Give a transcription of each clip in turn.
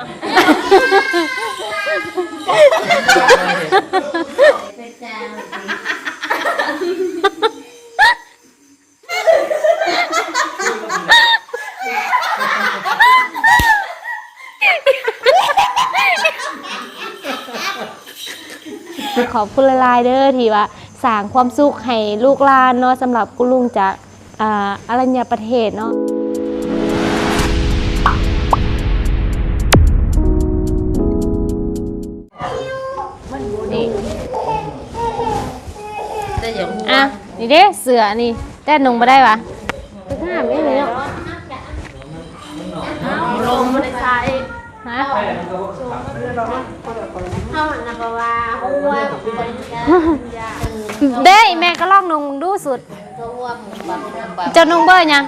ขอบคุณหลายๆเด้อที่ว่าสร้างความสุขให้ลูกหลานเนาะสำหรับกุลุงจากอ่าอรัญญประเทศเนาะ นี่เด้เสือนี่แต่นงมาได้ปะคือห้ามไม่เลยเนาะลงมาในใจฮะเท่านั้นก็ว่าหัวมันจะเด้แม่ก็ลองนงมึงดูสุดหัวมันแบบแบบเจะนงเบอร์ยัง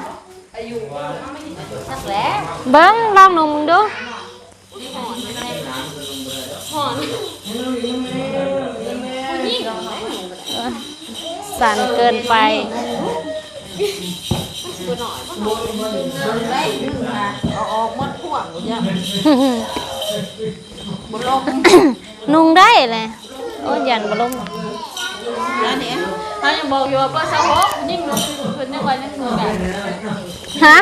สักแล้วเบิ้งลองนงมึงดู สั่นเกินไปได้นึงนะเอาออกหมดพวกเนี่ยบนลมนุ่งได้เลยโอ้ยันบลมแล้วเนี่ยเขายังบอกอยู่ว่าเบอร์สองยิ่งลงขึ้นในวันนั้นเหมือนกันฮะ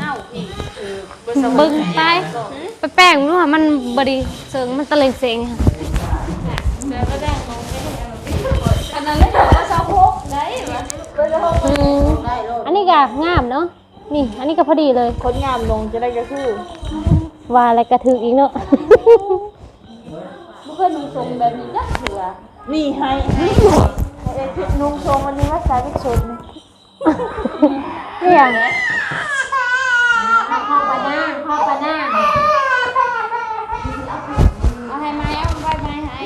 น่าอีกคือเบอร์สองเบึงไปไปแป้งนู่นมันบดีเสิงมันตะเลงเสงค่ะอันนั้นเลยบอกว่าสองหกได้ไหมเบอ ร์สองหกอืมได้โลดอันนี้ก็งามเนาะนี่ อันนี้ก็พอดีเลยคนงามลงจะได้ก็คือว่าอะไรกระถึกอีกเนาะบุคคลนุ่งทรงแบบนี้ก็ถือนี่ให้นุ่งทรงวันนี้ว่าสายพิชนนี่อย่างพ่อปานาพ่อปานาเอาให้ไหมเอาไปไหมให้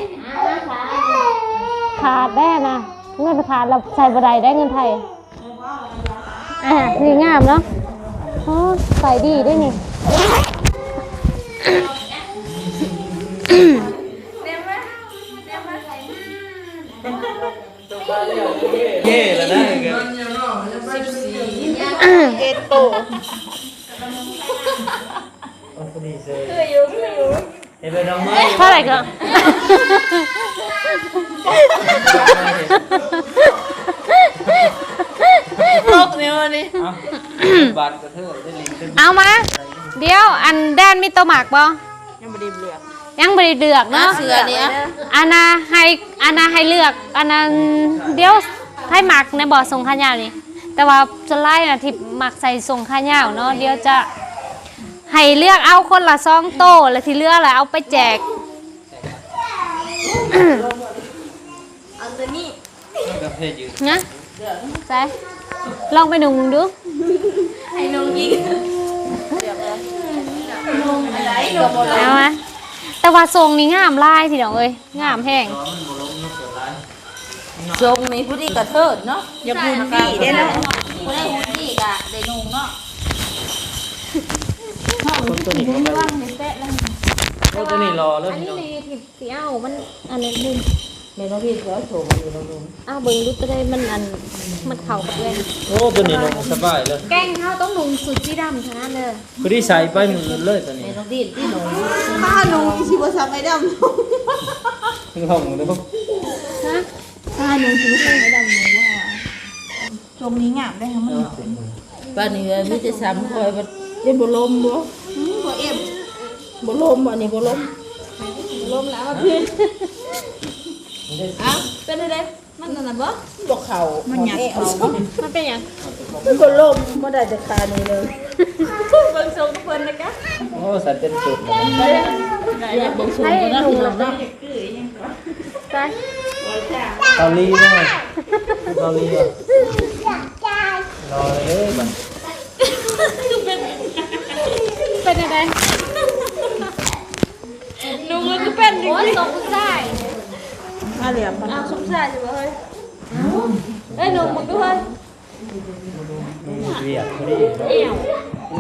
ขาดได้นะ เงินขาดเราใส่บไดได้เงินไทยอ่านี่งามเนาะโอ้ใส่ดีด้วยนี่เย่แล้วนะเกินเอโตเอาคนนี้เซ่คืออยู่คืออยู่เห็นเป็นน้องไม้เท่าไหร่ก็โลกเนี่ยวันนี้เอาบาดกระเทือนได้ลิงขึ้นเอามา เดี๋ยวอันแดนมีตัวหมักบ่ยังไม่ได้เลือกยังบริเลือกเนาะเสือเนี่ยอันนาให้อันนาให้เลือกอันนั้นเดี๋ยวให้หมักในบ่อทรงข้าวยาวนี่แต่ว่าจะไล่นะที่หมักใส่ทรงข้าวยาวเนาะเดี๋ยวจะให้เลือกเอาคนละซองโตแล้วที่เหลือกแล้วเอาไปแจก อันนี้กระเพาะยืนนะใส่ลองไปหนุ่งดูให้น้องยิงน้องอะไรน้องเอามาแต่ว่าทรงนี้งามลายทีเดียวเอ้ยงามแห้งน้องมันบ่ล้มนกเสือร้ายทรงนี้ผู้ที่กระเทิดเนาะอย่าพูดดีได้เนาะผู้ได้หุ่นดีกะได้นุ่งเนาะคนตัวนี้ก็ไปโอ้ตัวนี้รอแล้วอันพี่นี้น้องในที่ที่เอามันอันนี้ดึง เมนูพี่เขาโชว์อยู่น้องนุ่งอ้าวเบิ่งดูจะได้มันอันมันเข้ากับเลยโอ้ตัวนี้ลงสบายเลยแกงข้าวต้องนุ่งสุดสีดำเท่านั้นเลยคือที่ใส่ไปมือเลยตัวเมนี้นูดีที่หนูถ้าหนูชิบะซับไม่ดคือห้องนึกฮะำถ้าหนูชิบะซับไม่ดำหนูว่าตรงนี้งามได้ค่ะมันบ้านนี้มีแต่ซ้ำคอยมันเป็นบุลมบ่อืมบ่เอ็มบุลมอันนี้บุลมบุลมแล้วพื้น อ้าวเป็นอะไรมันนั่นน่ะบ่บ่เข่ามันหยัดเข่ามันเป็นหยังมันบุลมบ่ได้จะคานี่เลยเบิ่งทรงทุกคนนะคะโอ้ใส่เต็มจุดอยากเบิ่งทรงก็ได้พี่น้องเนาะใช่เกาหลีเนาะเกาหลีอะรอเลยบัดเป็นอะไรนุ่งมันก็เป็นโอ้ยตกใจ มาเหลี่ยมมันอ้าวสงสารอยู่บ่เฮ้ยเอ้ยนุ่งมันก็เฮ้ยเรียกพอดี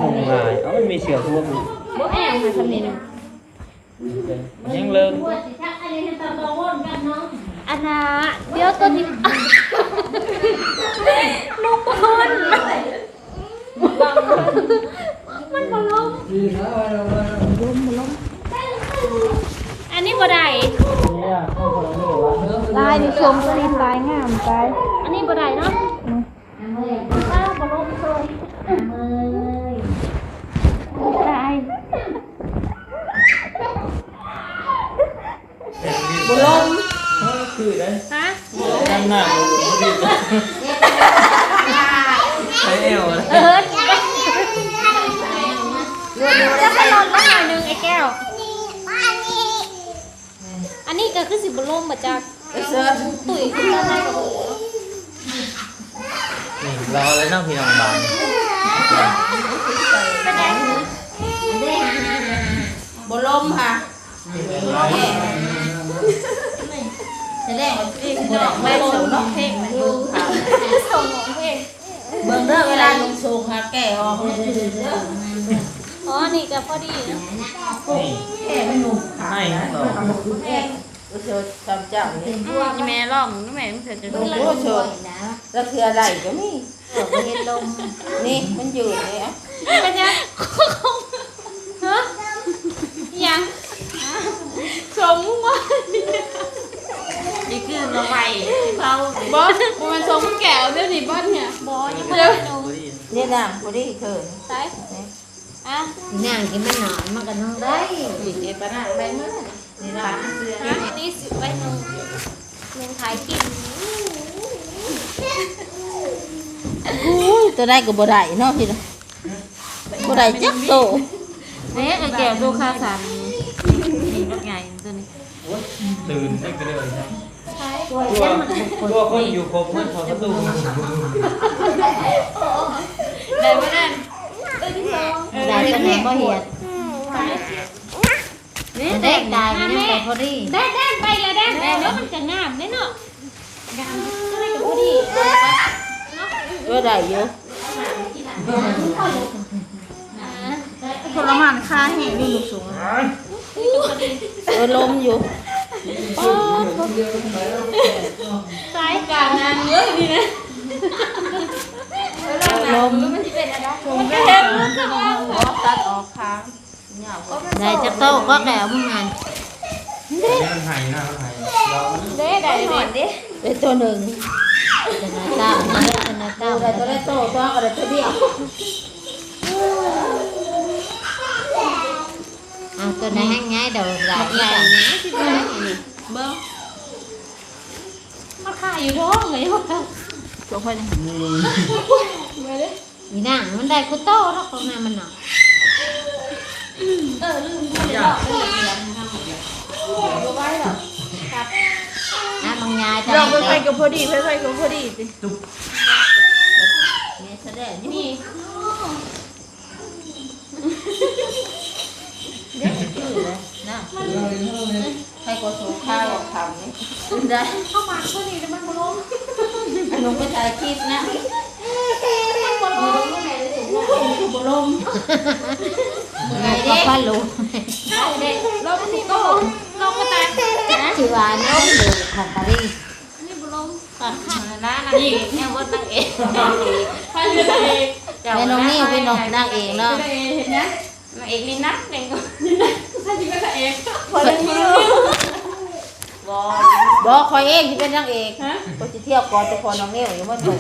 ลงมาเอ้ามันมีเสือทั่วมือบ่แอวค่ะคำนี้นะมันยังเลิกอันน่ะเดี๋ยวตัวนี้นุ่งบนมันบ่ลงอันนี้บ่ได้ ลายนี่ชมก็ดีลายงามไปอันนี้บ่ได้เนาะถ้าบ่ลงโซยได้บ่ลมคือได้ฮะด้านหน้าใช้เอวนะเออจะไปลดละหน่อยหนึงไอ้แก้ว อันนี้ก็คือสิบลงมาจากเสื้อตุ๋ยขึ้นมาให้กับนี่รอเลยน้องพี่น้องบานเป็นไงบ่ลมค่ะแสดงว่าพี่น้องไม่ส่งน้องเพลงนะลูค่ะส่งของเพลงเบิ่งเด้อเวลาลงสูงค่ะแก่ออกอ๋อ นี่ก็พอดีนะแก่ไม่หนุ่มค่ะ ให้ต่อก็เชิญตามเจ้านี่นี่แม่ร้องนี่แม่มันเสร็จจะโอ้โหเชิญแล้วคืออะไรก็มีนี่มันอยู่นี่อะเป็นยังฮะยังชมว่านี่คือน้องใหม่เขาบอสมันชมแก้วเดี๋ยวนี้บอสเนี่ยบอยังไม่ได้ลงนี่น้ำพอดีเชิญใช่อะนางกินไม่หนอนมันก็นอนได้อีกเอ็ดปะนะไปเมื่อ นี่น้ำเสื้ออะอันนี้สิไว้หนึ่งหนึ่งขายกินตัวได้ก็บ่ได้เนาะพี่น้องบ่ได้จักโตเนี่ยไอ้แก้วดูข้าวสารนี่บักใหญ่ตัวนี้ตื่นได้ก็เลยใช่ใช่ตัวตัวคนอยู่ครบเมื่อพอประตูได้ไหมนั่นได้ขนมบ่เหียด เด็กได้มันยังแต่พอดีได้ได้ไปเลยได้แล้วมันจะงามแน่เนาะงามก็เลยกับพอดีก็ได้อยู่อ่าผลไม้ค่าแห้งนี่ลูกสูงเออลมอยู่สายการงานเยอะดีนะลมมันจะเป็นอะไรขอตัดออกค้างเนี่ยก็ ได้จะโตก็แก่มึงงานมันหายนะมันหายรอมันได้ได้ได้ได้ตัวหนึ่งจะนาเต้าจะนาเต้าได้ตัวได้โตตัวก็ได้ตัวเดียวเอาตัวไหนให้ง่ายเดี๋ยวหลายใหญ่เบิ้งมาขายอยู่ท้องเลยว่ะตัวค่อยนะมีนางมันได้กูโตแล้วของนามันหนอ เออลืมพูดเลยบอกไปเลยน้ำบางยายจะลองไปไปกับพอดีไปไปกับพอดีสินี่แสดงนี่นี่นะใครก็สูงข้าวทำนี่ได้เข้ามาพอดีแล้วมันบล้มอันนู้นก็ถ่ายคลิปนะบล้มไหนเลยสูงอะคือบลม ไงก็พ่อรู้เอาเด็กล้มนี่บ่ล้มล้มมาตายนะชื่อว่าน้องอยู่ของปารีนี่บ่ล้มตัดขาดนะนางเอกแม่ว่าตังเอกใครเป็นอะไรแม่น้องนี่เป็นน้องนางเองเนาะเห็นนะนางเอกนี่นักเองก็ใครเป็นพระเอกคนนี้บอกคอยเองที่เป็นนางเอกฮะก็จะเที่ยวก่อนจะพอน้องเนี่ยวอยู่เมื่อไหร่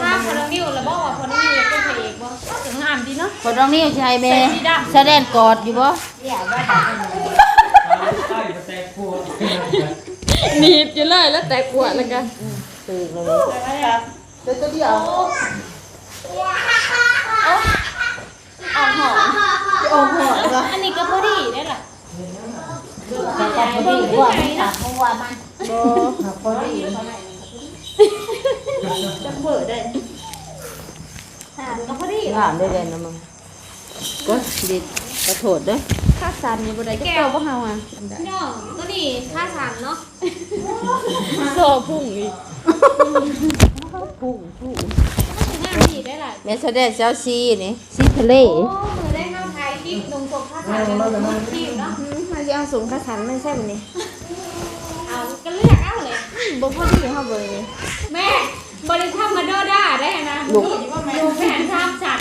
ถ้าคนละนิ้วแล้วบอกว่าคนละนิ้วเป็นพระเอกบ่ถึงงามดีเนาะคนน้องเนี่ยวชายเมย์แสดงกอดอยู่บ่ใต้กระแตกพวกหนีบอยู่เลยแล้วแต่ปวดแล้วกันตื่นเลยเดี๋ยวตัวเดียวออกหอมโอ้โหอันนี้ก็พอดีได้ล่ะแต่แต่พอดีกว่ามันตัดเพราะว่ามันบ่พอดีอ่าก็พอดีงามได้เลยนะมึงก็ดิกระโถดเด้อค่าสันอยู่บ่ได้ก็เต้าบ่เฮาอะน้องก็นี่ค่าสันเนาะโซพุ่งอีกพุ่งพุ่งงามดีได้ล่ะแม่แสดงเจ้าซีนี่ซีทะเลโอ้มือได้เข้าไทยที่ลงศพค่าสันกันลงที่เนาะมาสิเอาสูงค่าสันไม่ใช่บ่นี่เอาก็เลือกเอาเลยบ่พอดีเฮาเบิ่งนี่แม่ บริธรรมมาโดด้าได้นะลูกลูกแผนทามสัน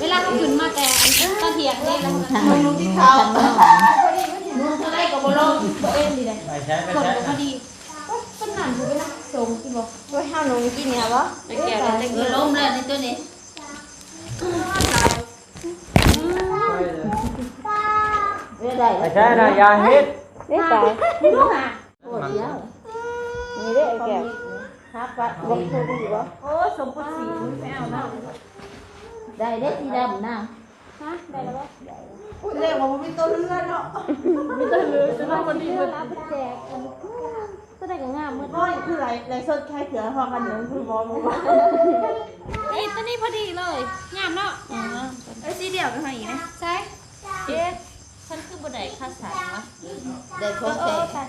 เวลาเขาขึ้นมาแต่อันตะเทียงนี่แล้วทางนู้นที่เขาทางหลัง ได้ก็บ่ลงบ่เอ็นดีเลย ไปใช้ไป คน ใช้ พอดีเป็นหนานถูกไหมนะส่งที่บอก โอ้ยเฮาหนูกินเนี่ยบ่ ไอ้แก้วจะเกิดล้มเลยในตัวนี้ เรื่อยได้ ไปใช้ นะยาเฮ็ดได้ตายลูกอะปวดเดียวนี่ได้ไอ้แก้วฮักปะบ่เคยดีบ่โอ้สมบูรณ์สีไม่เอาแล้วได้ได้สีดำนะฮะได้แล้วบ่เรียกว่าบ่มีต้นเลือดเนาะไม่ต้องเลยจะต้องคนดีเลยรับแจกกันก็ได้กับงามมืดบ่คือไรไรสดแค่เถื่อพอกันเดี๋ยวคือบ่บ่นี่ตัวนี้พอดีเลยงามเนาะไอ้สีเดียวก็ให้อีกนะใช่เอ๊ะ ฉันคือบ่ได้ค่าสารวะได้ของแท้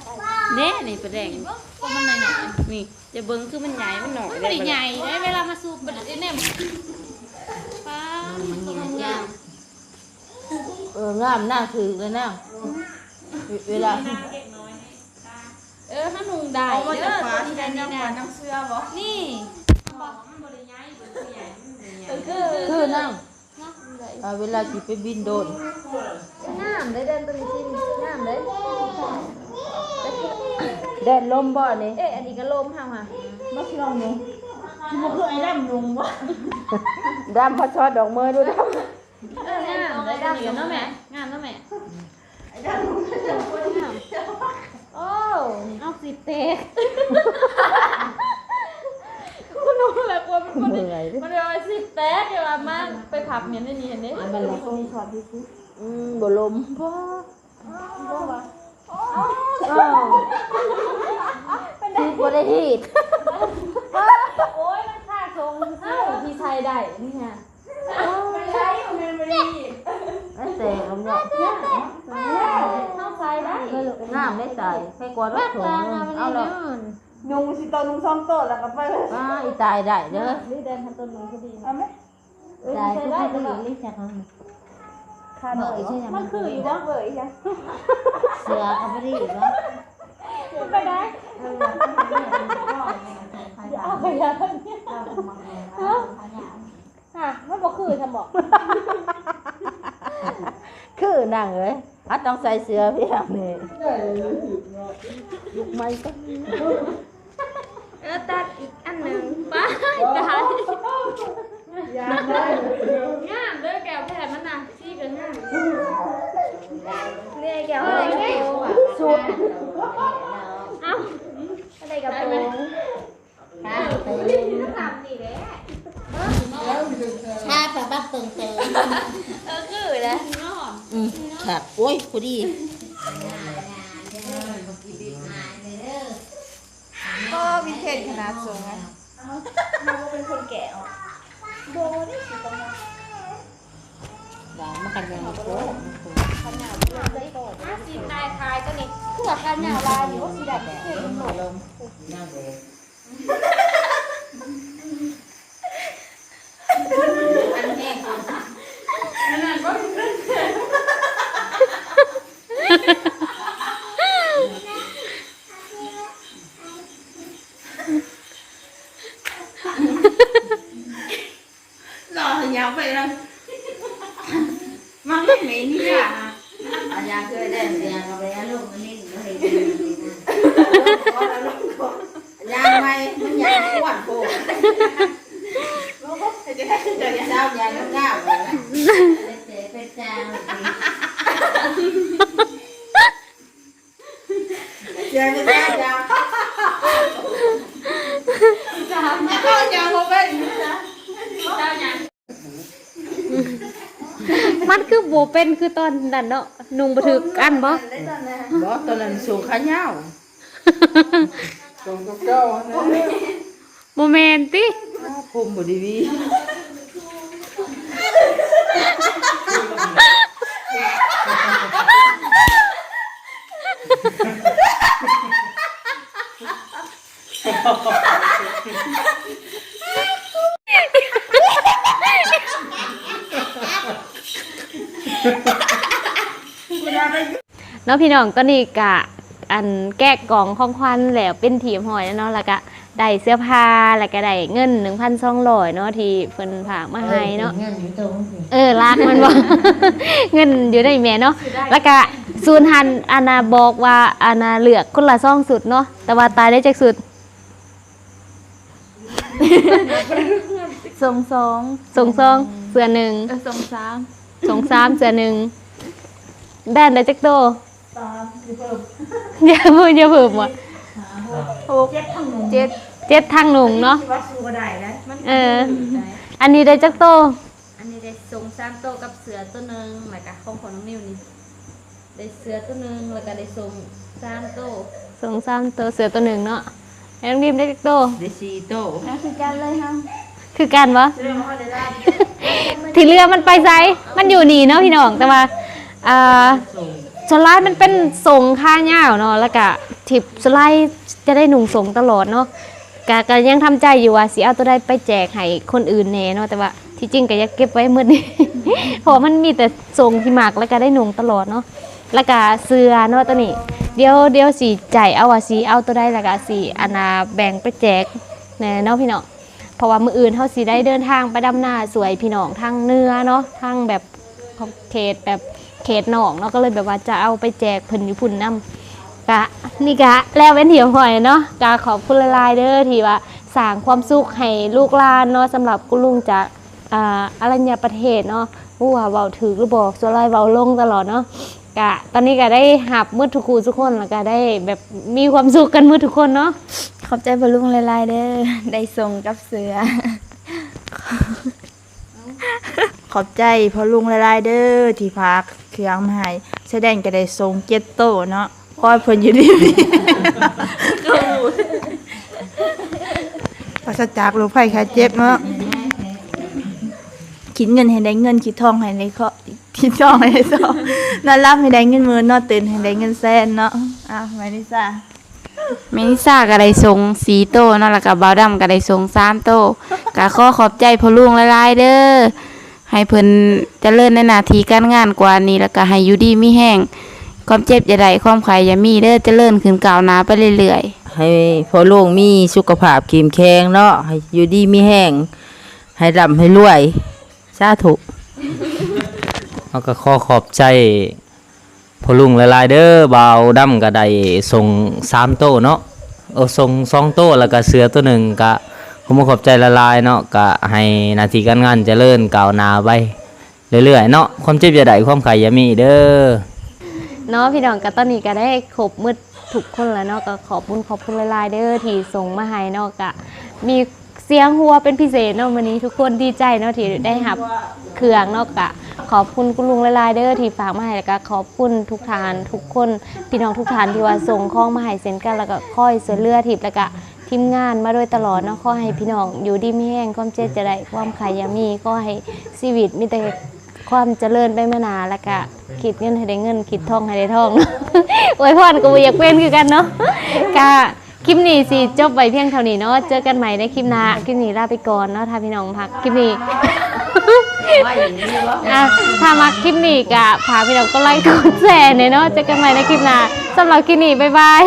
เน่นี่ประแดงก็มันหน่อยๆนี่จะเบิ่งคือมันใหญ่มันหน่อยไม่ได้ใหญ่ได้เวลามาสูบบัดเนี่ยป้ามันใหญ่ยาวเอองามนั่งถือเลยนั่งเวลาเออถ้านุ่งได้เอามาเด้จากอฟ้าที่ได้น้ำฟ้าน้ำเสื้อบ่นี่คือนั่งเอาเวลาจีไปบินโดนงามได้เดินตัวนี้สิงามเลยแดดลมบ่นี่เอ๊ะอันนี้ก็ลมเฮาค่ะบ่สิลองหนูที่บ่คือไอ้ดำลุงบ่ดำพอชอดดอกเมยดูดงามได้ดังอยู่เนาะแม่งามเนาะแม่ไอ้ดำลุงโอ้เอาสิเตะคุณรู้แหละกลัวเป็นำคนเมื่อยดิมันเป็นสิบแตกเดี๋ยวมาไปผับเนี่ยนี่นี่เห็นไหมมันละ อืมบ่ลมบ่คือบ่ได้ฮีดโอ้ยมันค่าทรงเอ้าพี่ชายได้นี่ไงไม่ใช่มันไม่ได้ไอ้แต่งเนาะเข้าชายได้น้ำไม่ใส่ให้กวาดไว้ถุงนึงเอาแล้วยุงสิตอนลุงซ่อมโตแล้วก็ไปอ้าอีตายได้เด้อนี่เดินทางต้นนึงพอดีเอาไหมตายคือผู้หญิงนี่จักมัน คาดเลยมันคืออยู่บ่เว้ยจ้ะเสือก็บ่ได้เนาะไปได้เอาไปยาท่านเนี่ยฮะมันบอกคือทำบอกคือนั่งเลยอะต้องใส่เสื้อพี่ครับนี่ลุกไม้ก็เออตัดอีกอันหนึงป้าตาย ยาได้งามเด้อแก้วแผ่มันน่ะซี่กันงามเนี่ยแก้วอะไรแก็โปงอะสุดเอ้าอะไรก็โปงสามสี่เด้ถ้าไปบัดตึงเติงเออคือแล้วอืมขาดโอ้ยพอดีก็วิเทจขนาดสูงไงเราเป็นคนแก่อ่ะด่ามากันยังโคห้าสิบนายทายตัวนี้ขว่านารยาวลายอยู่ว่าสีดำเนี่ยร เป็นคือตอนนั้นเนาะนุ่งบ่ถึกอันบ่บอตอนนั้นสูงขาเงาตรงกับเก้าเนี่ยโมเมนติผมบดีวี เนาะพี่น้องก็นี่กะอันแกะกล่องของขวัญแล้วเป็นทีมหอยแล้วเนาะแล้วก็ได้เสื้อผ้าแล้วก็ได้เงิน1,200เนาะที่เพิ่นฝากมาให้เนาะเงินอยู่ตรงนี้เออลากมันบ่เงินอยู่ในแม่เนาะแล้วก็ศูนย์หันอานาบอกว่าอานาเลือกคนละซ่องสุดเนาะแต่ว่าตายได้จากสุดส่งสองส่งซองเสือหนึ่งเออส่งสาม ส่งสามเสือหนึ่งแบนได้จักโตอย่าพูดอย่าเพิ่มว่ะหกเจ็ดเจ็ดทางหนุ่งเนาะเอออันนี้ได้จักโตอันนี้ได้ทรงสามโตวกับเสือตัวหนึงแล้วก็ของของน้องนิวนี่ได้เสือตัวหนึงแล้วก็ได้ทรงสามโตวส่งสามตัวเสือตัวหนึ่งเนาะไอ้น้องดิมได้จักโตเดซีโตนั่นคือการเลยค่ะคือกันวะ ที่เรือมันไปไซมันอยู่นี่เนาะพี่น้องแต่ว่าอ่าสไลด์มันเป็นทรงค่าเงาเนาะแล้วก็ทิปสไลด์จะได้หนุ่งทรงตลอดเนาะกก็ยังทำใจอยู่ว่าสิเอาตัวได้ไปแจกให้คนอื่นแน่เนาะแต่ว่าที่จริงก็อยากเก็บไว้มืดนี้เพราะมันมีแต่ทรงที่หมากแล้วก็ได้หนุ่งตลอดเนาะแล้วก็เสื้อเนาะตัวนี้ เดี๋ยวเดี๋ยวสีใจายเอาว่าสีเอาตัวได้แล้วก็สีอนาแบ่งไปแจกแน่เนาะพี่น้อง เพราะว่ามืออื่นเขาสิได้เดินทางไปดำนาสวยพี่น้องทางเนื้อเนาะทางแบบเขตแบบเขตหนองเนาะก็เลยแบบว่าจะเอาไปแจกเพิ่นอยู่พุ่นนํกะนี่กะแล้วเป็นเถี่ยวหอยเนาะกะขอบคุณหลายๆเด้อที่ว่าสร้างความสุขให้ลูกหลานเนาะสำหรับกุลุงจากอ่าอรัญญประเทศเนาะผู้ว่าเว้าถือหรือบอกส่วนไรเว้าลงตลอดเนาะ กะตอนนี้ก็ได้หับมืดทุกคูทุกคนแล้วก็ได้แบบมีความสุขกันมืดทุกคนเนาะขอบใจบอลุงหลายๆเด้อได้ส่งกับเสือ ขอบใจพอลุงหลายๆเด้อที่พักเครื่องมาให้แสดงก็ได้ส่งเจ็ดโตเนาะคอยเพิ่นอยู่ดีปราศจากโรคภัยไข้เจ็บเนาะคิดเงินให้ได้เงินคิดทองให้ได้เคาะ คิดทองให้ได้ทองนอนรับให้ได้เงินหมื่นนอนตื่นให้ได้เงินแสนเนาะอะไว้นี่จ้าเมนิซ่าก็ได้ส่งสีโตเนาะแล้วก็บาวดำก็ได้ส่งสามโตก็ขอขอบใจพ่อลุงหลายๆเด้อให้เพิ่นเจริญในหน้าที่การงานกว่านี้แล้วก็ให้อยู่ดีมีแห้งความเจ็บอย่าได้ความไข้อย่ามีเด้อเจริญขึ้นก้าวหน้าไปเรื่อยๆให้พ่อลุงมีสุขภาพเข้มแข็งเนาะให้อยู่ดีมีแห้งให้ร่ำให้รวย สาธุ เขาก็ขอขอบใจพอลุงหลายเด้อบ่าวดำก็ได้ส่งสามโต้เนาะเออส่งสองโต้แล้วก็เสือตัวหนึ่งก็ผมขอบใจละลายเนาะก็ให้นาทีการงานเจริญก้าวนาไปเรื่อยๆเนาะความเจ็บอย่าได้ความไข้อย่ามีเด้อเนาะพี่น้องก็ตอนนี้ก็ได้ครบมืดทุกคนแล้วเนาะก็ขอบคุณขอบคุณหลายเด้อที่ส่งมาให้เนาะก็มี เสียงหัวเป็นพิเศษเนาะวันนี้ทุกคนดีใจเนาะที่ได้รับเครื่องเนาะก็ขอบคุณคุณลุงหลายเด้อที่ฝากมาให้แล้วก็ขอบคุณทุกทาน ทุกคนพี่น้องทุกทานที่ว่าส่งข้องมาให้เซ็นกันแล้วก็ค่อยเสือเลือดทิพย์แล้วก็ทีมงานมาโดยตลอดเนาะขอให้พี่น้องอยู่ดีไม่แห้งความเจ็บจะได้ความขายยามีก็ให้ชีวิตมีแต่ความเจริญไปมานานแล้วก็คิดเงินให้ได้เงินคิดทองให้ได้ทองอวยพรก็บ่อยากเป็นคือกันเนาะก็ ลิปนี้สิจบไว้เพียงเท่านี้เนาะเจอกันใหม่ในคลิปหน้าคลิปนี้ลาไปก่อนเนาะถ้าพี่น้องพักคลิปนี้อะถ้ามักคลิปนี้กะพาพี่น้องก็ไลค์กดแชร์เนี่ยเนาะเจอกันใหม่ในคลิปหน้าสำหรับคลิปนี้บ๊ายบาย